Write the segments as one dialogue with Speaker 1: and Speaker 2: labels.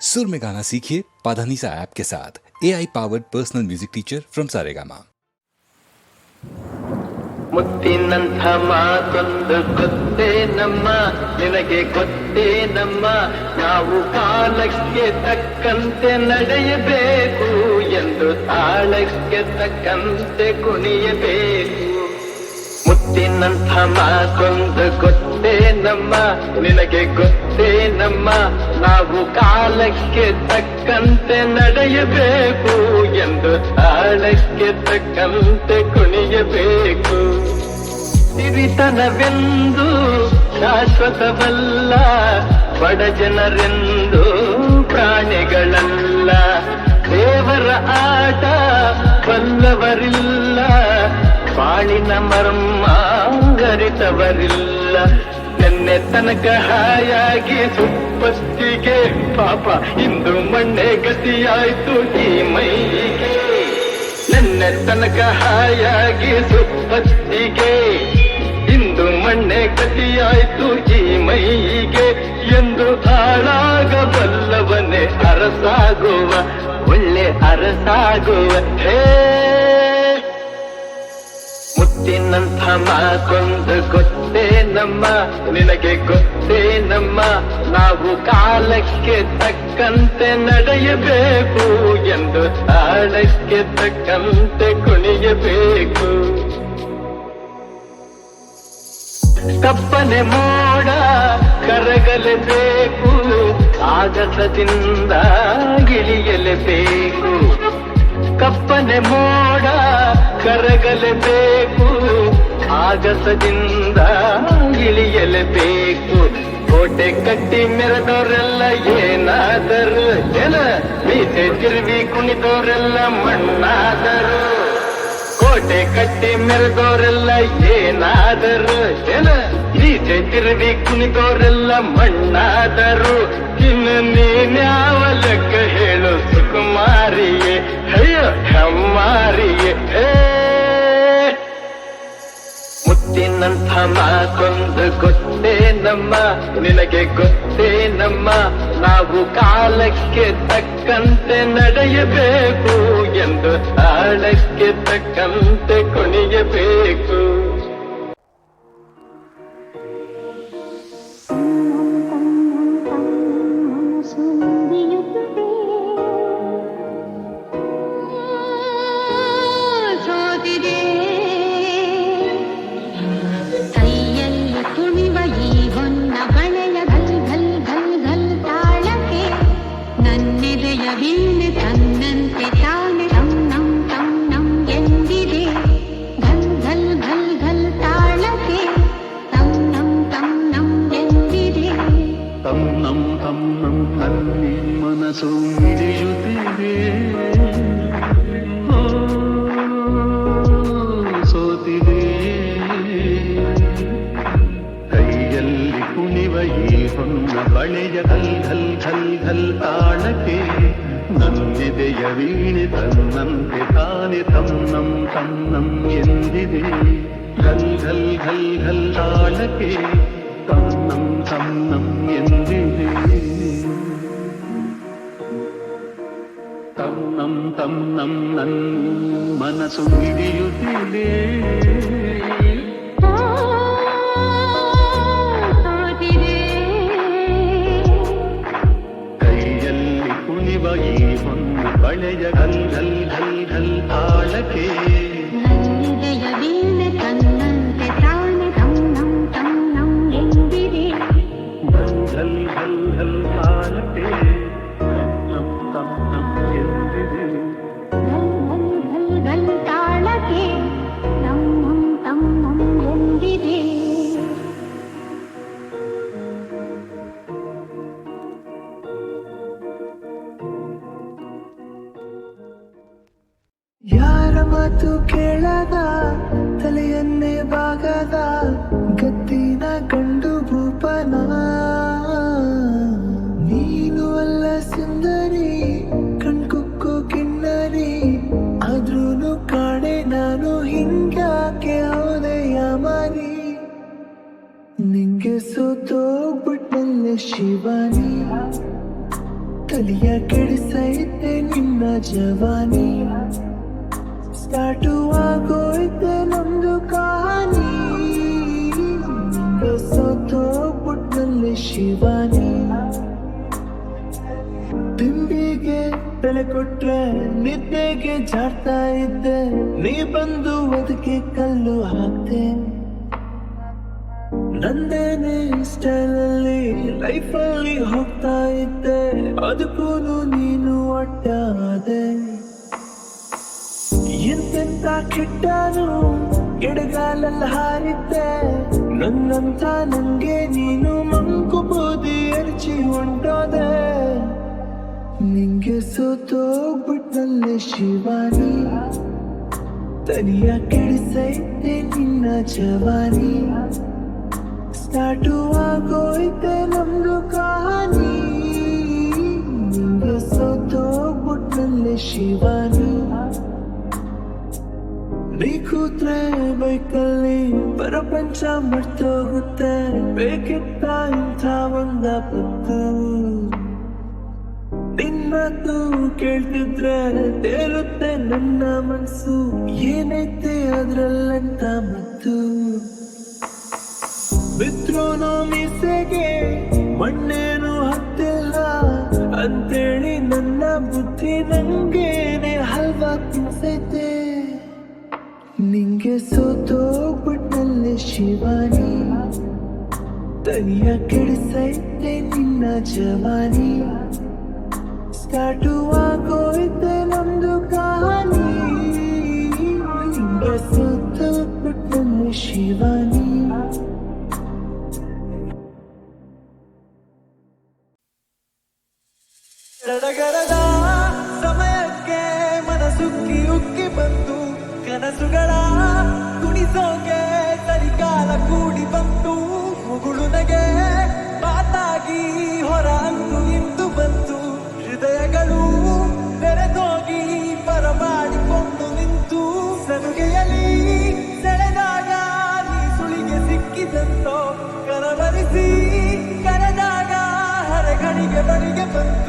Speaker 1: सुर में गाना सीखिए पाधानीसा ऐप के साथ A I powered personal music teacher from Saregama
Speaker 2: ಮುತ್ತಿನಂಥ ಮಾತೊಂದು ಗೊತ್ತೇ ನಮ್ಮ ನಿನಗೆ ಗೊತ್ತೇ ನಮ್ಮ ನಾವು ಕಾಲಕ್ಕೆ ತಕ್ಕಂತೆ ನಡೆಯಬೇಕು ಎಂದು ತಾಳಕ್ಕೆ ತಕ್ಕಂತೆ ಕುಣಿಯಬೇಕು ಮುತ್ತಿನಂಥ ಮಾತೊಂದು ಗೊತ್ತೇ ನಮ್ಮ? ನಿನಗೆ ಗೊತ್ತೇ ನಮ್ಮ? ನಾವು ಕಾಲಕ್ಕೆ ತಕ್ಕಂತೆ ನಡೆಯಬೇಕು ಎಂದು ಕಾಲಕ್ಕೆ ತಕ್ಕಂತೆ ಕುಣಿಯಬೇಕು. ಸಿರಿತನವೆಂದು ಶಾಶ್ವತವಲ್ಲ, ಬಡ ಜನರೆಂದು ಪ್ರಾಣಿಗಳಲ್ಲ. ದೇವರ ಆಟ ಬಲ್ಲವರಿಲ್ಲ ಬಾಳಿನ ಮರ್ಮ ಅರಿತವರಿಲ್ಲ ನಿನ್ನೆ ತನಕ ಹಾಯಾಗಿ ಸುಪ್ಪತ್ತಿಗೆ ಪಾಪ. ಇಂದು ಮಣ್ಣೆ ಗತಿಯಾಯ್ತು ಈ ಮೈಗೆ ನನ್ನ ತನಕ ಹಾಯಾಗಿ ಸುಪ್ಪತ್ತಿಗೆ. ಇಂದು ಮಣ್ಣೆ ಗತಿಯಾಯ್ತು ಈ ಮೈಗೆ ಎಂದು ಹಾಳಾಗಬಲ್ಲವನೇ ಅರಸಾಗುವ, ಒಳ್ಳೆ ಅರಸಾಗುವ. ಹೇ ಮುತ್ತಿನಂಥ ಮಾತೊಂದು ಗೊತ್ತೇ ನಮ್ಮ. ನಿನಗೆ ಗೊತ್ತೇ ನಮ್ಮ. ನಾವು ಕಾಲಕ್ಕೆ ತಕ್ಕಂತೆ ನಡೆಯಬೇಕು ಎಂದು ತಾಳಕ್ಕೆ ತಕ್ಕಂತೆ ಕುಣಿಯಬೇಕು. ಕಪ್ಪನೆ ಮೋಡ ಕರಗಲೇಬೇಕು ಆಗಸದಿಂದ ಗಿಳಿಯಲೇಬೇಕು ಕಪ್ಪನೆ ಮೋಡ ಕರಗಲೇಬೇಕು ಆಗಸದಿಂದ ಇಳಿಯಲೇಬೇಕು ಕೋಟೆ ಕಟ್ಟಿ ಮೆರೆದವರೆಲ್ಲ ಏನಾದರು? ಜನ ಮೀಸೆ ತಿರುವಿ ಕುಣಿದವರೆಲ್ಲ ಮಣ್ಣಾದರು. ಕೋಟೆ ಕಟ್ಟಿ ಮೆರೆದವರೆಲ್ಲ ಏನಾದರು? ಜನ ಮೀಸೆ ತಿರುವಿ ಕುಣಿದವರೆಲ್ಲ ಮಣ್ಣಾದರು. ಇನ್ನು ನೀನ್ಯಾವ ಲೆಕ್ಕ ಹೇಳು, ಸುಕುಮಾರಿಯೇ? ಮುತ್ತಿನಂಥ ಮಾತೊಂದು ಗೊತ್ತೇ ನಮ್ಮ, ನಿನಗೆ ಗೊತ್ತೇ ನಮ್ಮ. ನಾವು ಕಾಲಕ್ಕೆ ತಕ್ಕಂತೆ ನಡೆಯಬೇಕು ಎಂದು ಕಾಲಕ್ಕೆ ತಕ್ಕಂತೆ ಕುಣಿಯಬೇಕು
Speaker 3: ಬಾಗದ ಗತ್ತಿನ ಕಂಡು ಭೂಪನ. ನೀನು ಅಲ್ಲ ಸುಂದರಿ, ಕಣ್ಕುಕ್ಕು ಕಿನ್ನರಿ. ಆದ್ರೂನು ಕಾಣೆ, ನಾನು ಹಿಂಗಾಕೆ ಹೌದೆಯ ಮಾರಿ? ನಿಂಗೆ ಸೋತೋಗ್ಬಿಟ್ಟಲ್ಲೆ ಶಿವಾನಿ. ತಲಿಯ ಕೆಡಿಸೈತೆ ನಿನ್ನ ಜವಾನಿ. ಸ್ಟಾರ್ಟು ಆಗೋಯ್ತೆ ಸೋತೋಗ್ಬಿಟ್ನಲ್ಲಿ ತಿಂಡಿಗೆ ಬೆಲೆ ಕೊಟ್ರೆ ನಿದ್ದೆಗೆ ಜಾಡ್ತಾ ಇದ್ದೆ. ನೀ ಬಂದು ಅದಕ್ಕೆ ಕಲ್ಲು ಹಾಕ್ತೆ ನಂದೇನೆ ಸ್ಟೈಲಲ್ಲಿ ಲೈಫಲ್ಲಿ ಹೋಗ್ತಾ ಇದ್ದೆ. ಅದಕ್ಕೂ ನೀನು ಒಟ್ಟಾದೆ ಎಂತೆಂತ ಕೆಟ್ಟನು ಎಡಗಾಲಲ್ಲಿ ಹಾರಿದ್ದೆ. ನನ್ನಂತ ನಂಗೆ ನೀನು ಮಂಕು ಬೂದಿ ಎರಚಿ ಹೊಂಟೋದೆ ನಿಂಗೆ ಸೋತೋಗ್ಬಿಟ್ನಲ್ಲೇ ಶಿವಾನಿ. ತನಿಯ ಕೆಡಿಸೈತೆ ನಿನ್ನ ಜವಾನಿ. ಸ್ಟಾರ್ಟು ಆಗೋಯ್ತೆ ನಮ್ದು ಕಹಾನಿ. ನಿಂಗೆ ಸೋತೋಗ್ಬಿಟ್ನಲ್ಲೇ ಶಿವಾನಿ. ಕೂತ್ರೆ ಬೈಕಲ್ಲಿ ಪ್ರಪಂಚ ಮರ್ತೋಗುತ್ತೆ. ಬೇಕಿತ್ತ ಇಂಥ ಒಂದ ಪತ್ತು. ನಿನ್ನದು ಕೇಳ್ತಿದ್ರೆ ತೇರುತ್ತೆ ನನ್ನ ಮನ್ಸು. ಏನೈತೆ ಅದ್ರಲ್ಲಂತ ಮತ್ತು ಬಿದ್ರೂನು ಮೀಸೆಗೆ ಮಣ್ಣೇನು ಹತ್ತಿಲ್ಲ. ಅಂತೇಳಿ ನನ್ನ ಬುದ್ಧಿ ನಂಗೇನೆ ಹಲ್ವಾ ತಿನ್ಸೈತೆ ನಿಂಗೆ ಸೋತೋಗ್ಬಿಟ್ಟಲ್ಲೆ ಶಿವಾನಿ? ತನಿಯ ಕೆಡಿಸೈತೆ ನಿನ್ನ ಜವಾನಿ? ಸ್ಟಾರ್ಟು ಆಗೋಯ್ತೆ ನಮ್ದು ಕಹಾನಿ. ನಿಂಗೆ ಸೋತೋಗ್ಬಿಟ್ಟಲ್ಲೆ ಶಿವಾನಿ? ಸಮಯಕ್ಕೆ ಮನಸುಕ್ಕಿ ಉಕ್ಕಿ ಬಂತು ಕನಸುಗಳ ಕುಣಿಸೋಕೆ ಸರಿಕಾಲ ಕೂಡಿ ಬಂತು ಮುಗುಳು ನಗೆ. ಮಾತಾಗಿ ಹೊರ ಅಂದು ಇಂದು ಬಂತು ಹೃದಯಗಳು ಬೆರೆತೋಗಿ ಬರಮಾಡಿಕೊಂಡು ನಿಂತು. ಸಲುಗೆಯಲ್ಲಿ ಸೆಳೆದಾಗ ನೀ ಸುಳಿಗೆ ಸಿಕ್ಕಿದಂತೋ ಕರವರಿಸಿ. ಕರೆದಾಗ ಹರಗಣಿಗೆ ಬಳಿಗೆ ಬಂತು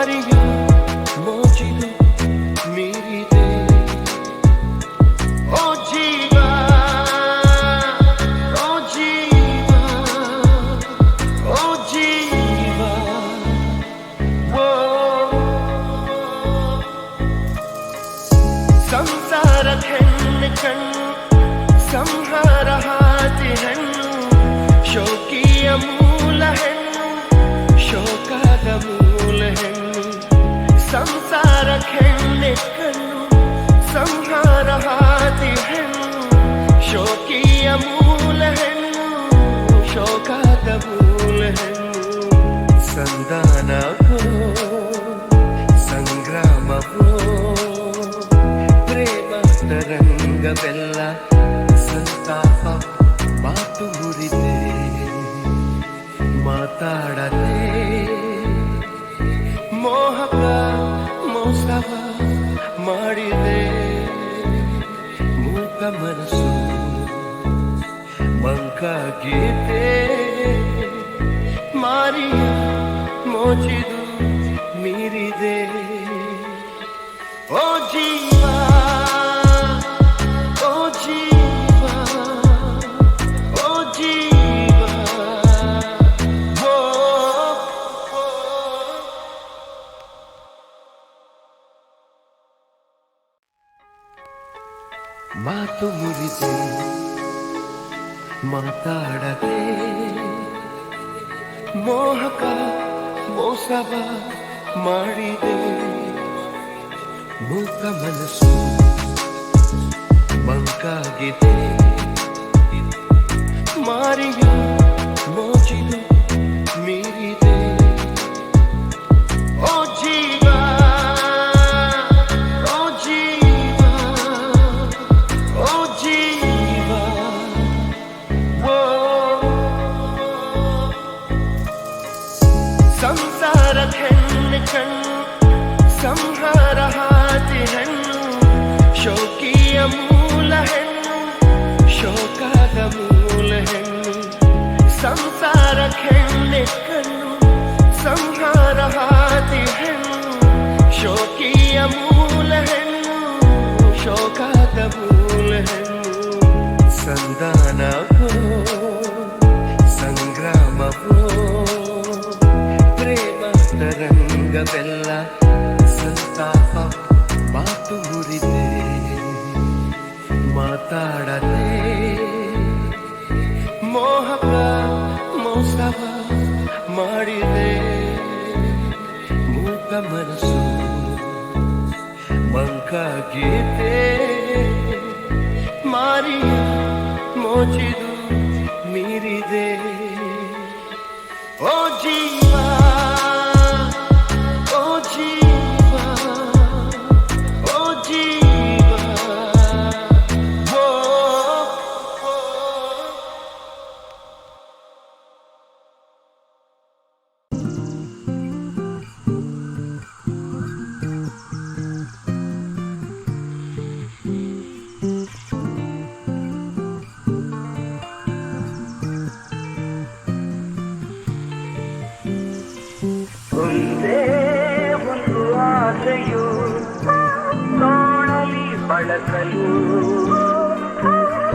Speaker 3: மாறி
Speaker 4: ಮಾತು ಮುರಿದೆ ಮಾತಾಡದೆ ಮೋಹಕ ಮೋಸವ ಮಾಡಿದೆ. ಮೂಕ ಮನಸ್ಸು
Speaker 5: ಬಂಕಾಗಿದೆ ಮಾರಿಯ ಮೋಜಿನ ಮೀರಿದೆ. ಮಾರಿ ಮೋಚಿದು ಮೀರಿದೆ ಓ ಜೀ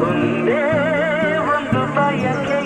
Speaker 4: ಒಂದೇ ಒಂದು ಬಯಕೆ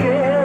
Speaker 4: Yeah.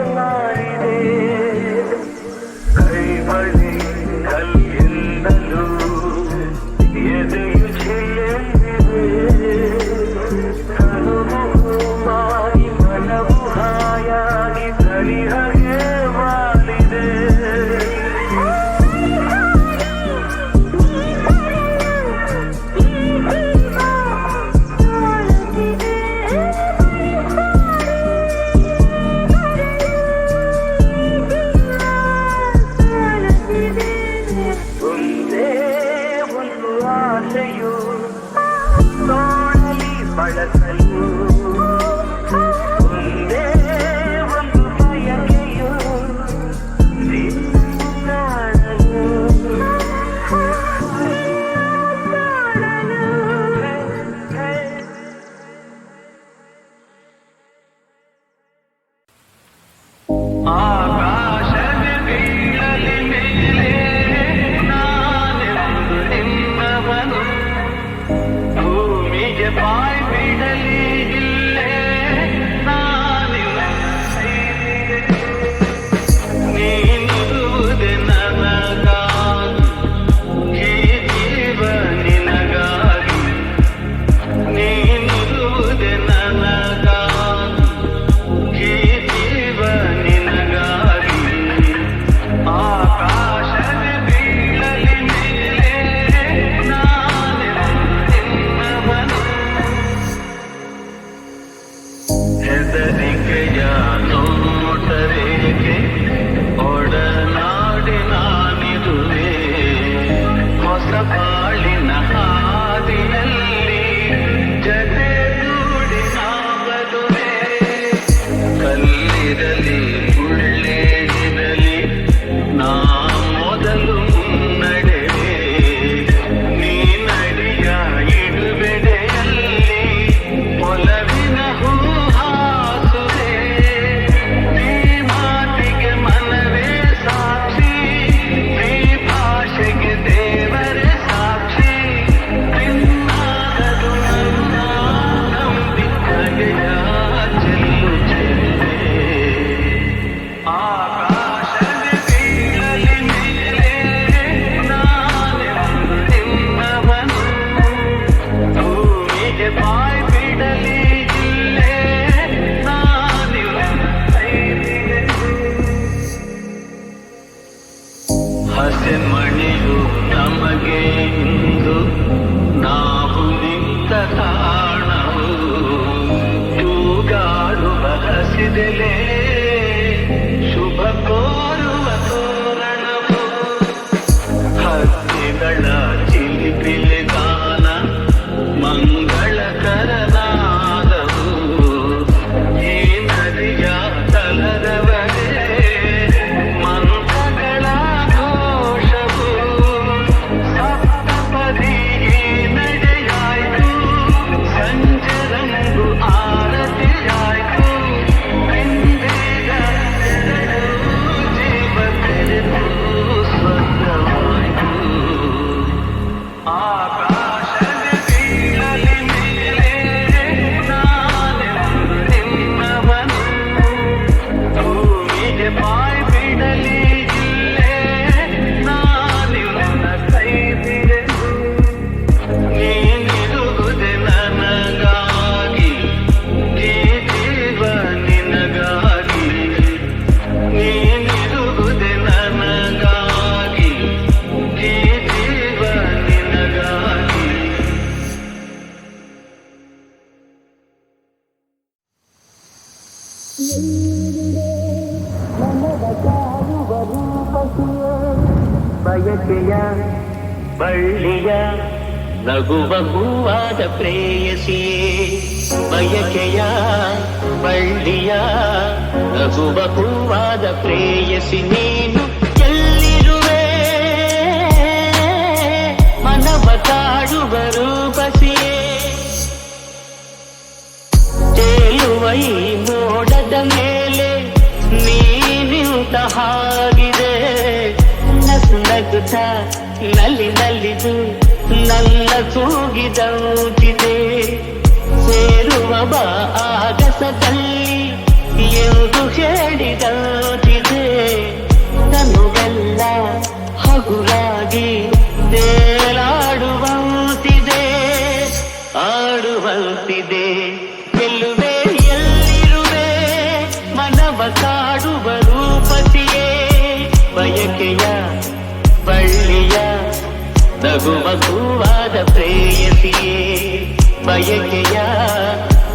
Speaker 4: ರಕ್ತ ನಲ್ಲಿ ನಲ್ಲಿದು ನನ್ನ ಕೂಗಿದೌಟಿದೆ ಸೇರುವ ಬಾ ಆಗಸದಲ್ಲಿ ಎಂದು ಹೇಳಿದೌಟಿದೆ ತನುವೆಲ್ಲ ಹಗುರಾಗಿ ಮಗು ಮಗುವಾದ ಪ್ರೇಯಸಿಯೇ, ಬಯಕೆಯ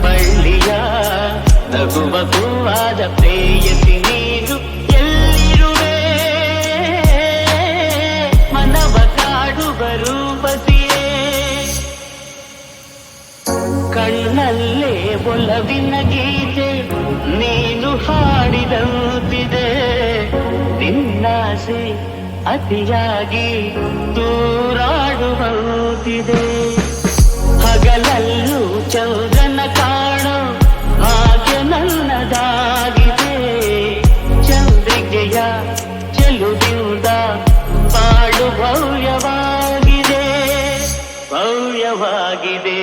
Speaker 4: ಬಳ್ಳಿಯ ನಗು ಮಗುವಾದ ಪ್ರೇಯಸಿ ನೀನು ಎಲ್ಲಿರುವೆ? ಮನವ ಕಾಡುವ ರೂಪಸಿಯೇ ಕಣ್ಣಲ್ಲೇ ಒಲವಿನ ಗೀತೆ ನೀನು ಹಾಡಿದಂತಿದೆ, ನಿನ್ನಾಸೆ ಅತಿಯಾಗಿ ದೂರಾಡುವಂತಿದೆ ಹಗಲಲ್ಲೂ ಚಂದ್ರನ ಕಾಣು ಹಾಗೆ ನನ್ನದಾಗಿದೆ. ಚಂದ್ರಿಗೆಯ ಚೆಲುಬಿಂದ ಬಾಳು ಭವ್ಯವಾಗಿದೆ. ಭವ್ಯವಾಗಿದೆ.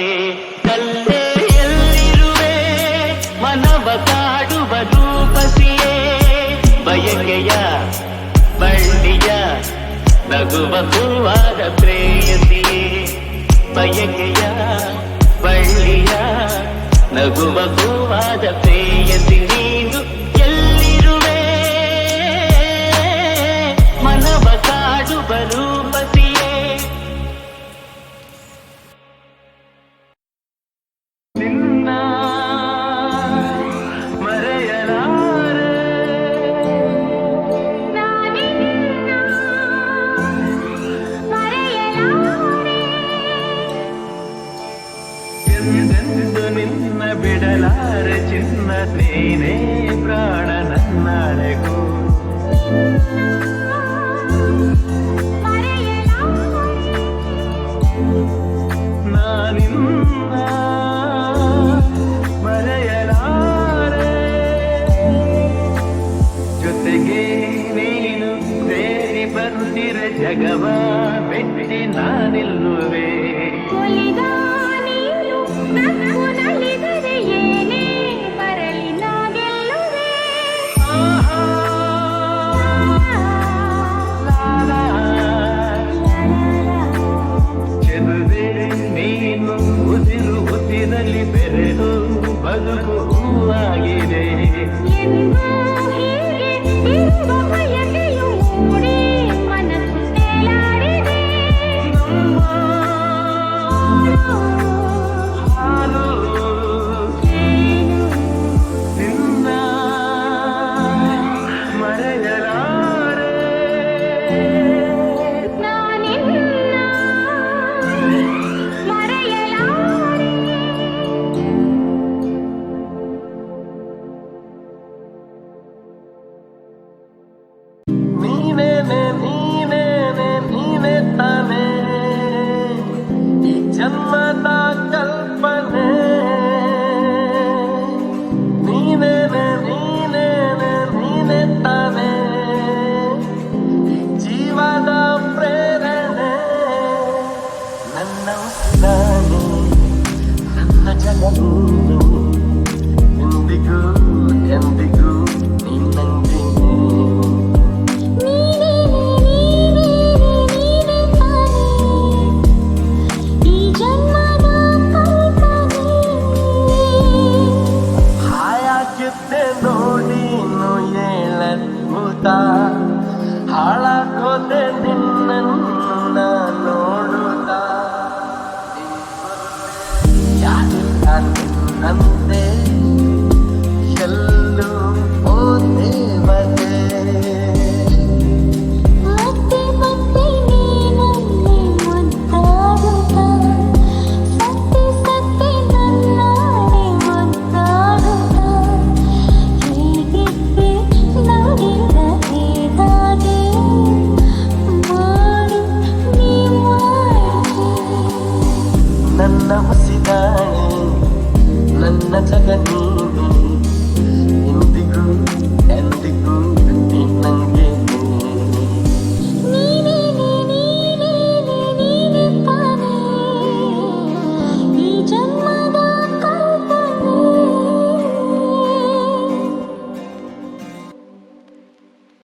Speaker 4: ಕಲ್ಲೆಯಲ್ಲಿರುವೆ ಮನವ ಕಾಡುವ ರೂಪಸಿಯೇ. ಬಯಕೆಯ ನಗುವ ಹೂವಾದ ಪ್ರೇಯಸಿ ಬಯಕೆಯ ಬಳ್ಳಿಯ ನಗುವ ಹೂವಾದ ಪ್ರೇಯಸಿ
Speaker 6: ನೀ తార
Speaker 7: చిన్న నేనే
Speaker 6: ప్రాణ నన్నడకు నా నిన్న మರೆಯಲಾರೆ ಜೊತೆಗೆ ನೀನು ಸೇರಿ ಬಂದಿರ ಜಗವ ಬಿಟ್ಟಿ ನಾನಿಲ್ಲುವೆ kokula gidelim.